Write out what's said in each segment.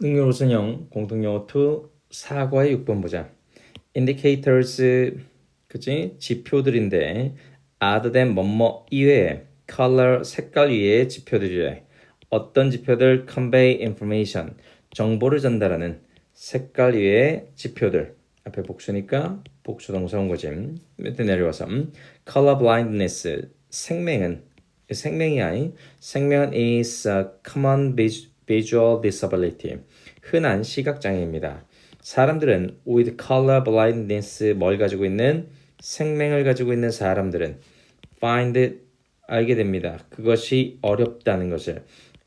능력으로 선형 공통영어 2 사과의 6번 보자. indicators 그치 지표들인데 other than 뭐뭐 이외에 color 색깔 위에 지표들이래. 어떤 지표들 convey information 정보를 전달하는 색깔 위에 지표들 앞에 복수니까 복수 동사 온 거지. 밑에 내려와서 color blindness 생명은 생명이 아니 생명은 is a common visual disability 흔한 시각 장애입니다. 사람들은 with color blindness 뭘 가지고 있는 생명을 가지고 있는 사람들은 find 알게 됩니다. 그것이 어렵다는 것을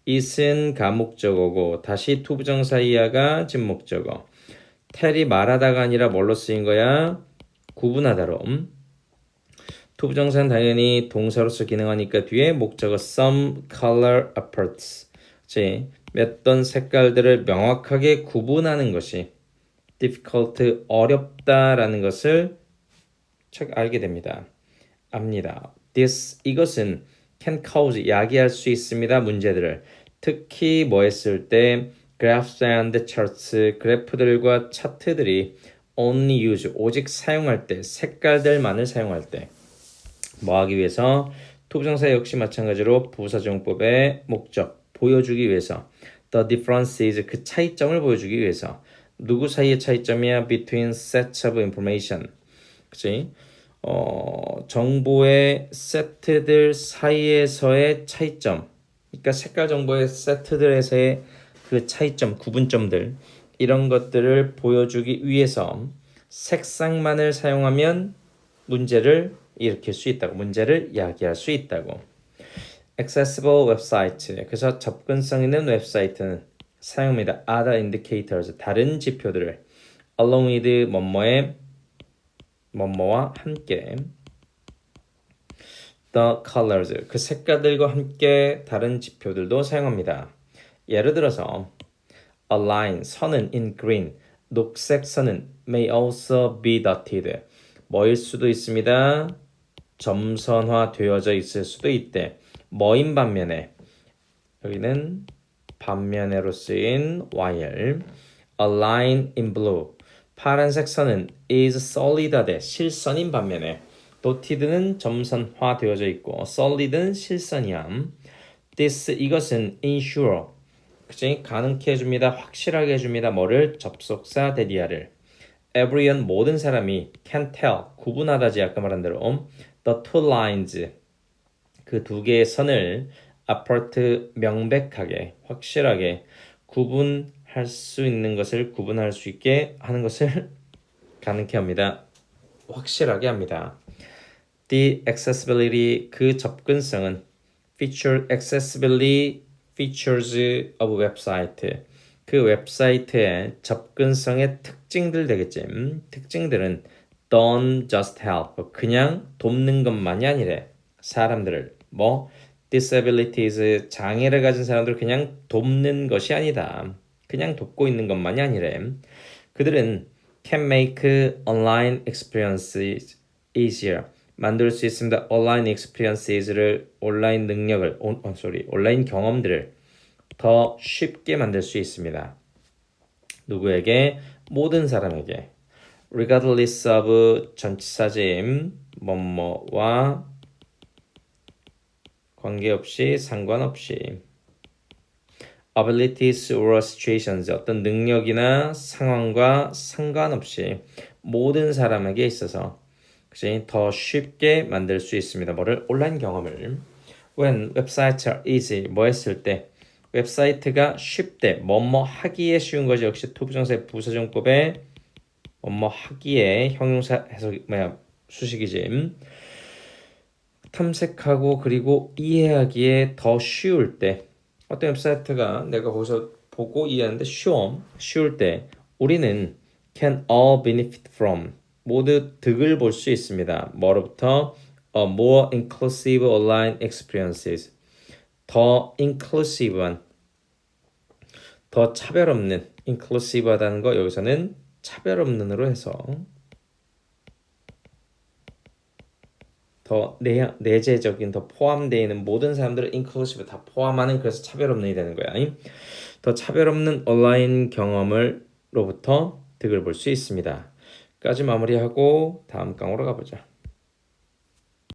it은 가목적어고 다시 투부정사 이하가 진목적어 텔이 말하다가 아니라 뭘로 쓰인 거야? 구분하다로 투부정사는 당연히 동사로서 기능하니까 뒤에 목적어 some color apparts 몇던 색깔들을 명확하게 구분하는 것이 difficult 어렵다라는 것을 책 알게 됩니다. 압니다. this 이것은 can cause 야기할 수 있습니다. 문제들을 특히 뭐 했을 때 graphs and charts 그래프들과 차트들이 only use 오직 사용할 때 색깔들만을 사용할 때 뭐 하기 위해서 투부정사 역시 마찬가지로 부사정법의 목적 보여주기 위해서 the differences 그 차이점을 보여주기 위해서 누구 사이의 차이점이야? between sets of information. 그치? 어, 정보의 세트들 사이에서의 차이점. 그러니까 색깔 정보의 세트들에서의 그 차이점 구분점들. 이런 것들을 보여주기 위해서 색상만을 사용하면 문제를 일으킬 수 있다고 문제를 야기할 수 있다고 accessible 웹사이트 그래서 접근성 있는 웹사이트는 사용합니다. other indicators 다른 지표들을. along with 뭐뭐의 뭐뭐와 함께. the colors 그 색깔들과 함께 다른 지표들도 사용합니다. 예를 들어서 a line 선은 in green 녹색 선은 may also be dotted. 뭐일 수도 있습니다 점선화 되어져 있을 수도 있대. 뭐인 반면에? 여기는 반면에로 쓰인 while. A line in blue. 파란색 선은 is solid하되 실선인 반면에. dotted는 점선화 되어져 있고 solid는 실선이야. This 이것은 ensure 그치? 가능케 해줍니다. 확실하게 해줍니다. 뭐를? 접속사 대디아를. Everyone 모든 사람이 can tell. 구분하다지 아까 말한 대로 the two lines 그 두 개의 선을 apart 명백하게 확실하게 구분할 수 있는 것을 구분할 수 있게 하는 것을 가능케 합니다. 확실하게 합니다. The accessibility 그 접근성은 feature accessibility features of website 그 웹사이트의 접근성의 특징들 되겠지. 음, 특징들은 don't just help 그냥 돕는 것만이 아니래. 사람들을 뭐 disabilities 장애를 가진 사람들 그냥 돕는 것이 아니다. 그냥 돕고 있는 것만이 아니래. 그들은 can make online experiences easier. 만들 수 있습니다. online experiences를 온라인 능력을 온, 어, sorry, 온라인 경험들을 더 쉽게 만들 수 있습니다. 누구에게? 모든 사람에게. Regardless of 전치사짐 뭐뭐와 관계없이 상관없이 abilities or situations 어떤 능력이나 상황과 상관없이 모든 사람에게 있어서 그치? 더 쉽게 만들 수 있습니다. 뭐를 온라인 경험을 when websites are easy 뭐 했을 때 웹사이트가 쉽대 뭐뭐 하기에 쉬운 거지 역시 투부정사의 부사정법에 뭐뭐 하기에 형용사 해석 뭐야 수식이지. 탐색하고 그리고 이해하기에 더 쉬울 때. 어떤 웹사이트가 내가 거기서 보고 이해하는데 쉬워. 쉬울 때. 우리는 can all benefit from. 모두 득을 볼 수 있습니다. 뭐로부터? A more inclusive online experiences. 더 inclusive한. 더 차별 없는 inclusive하다는 거 여기서는 차별 없는으로 해서 더 내, 내재적인 더 포함되어 있는 모든 사람들을 inclusive 다 포함하는 그래서 차별 없는이 되는 거야. 더 차별 없는 온라인 경험을로부터 득을 볼 수 있습니다. 까지 마무리하고 다음 강으로 가보자.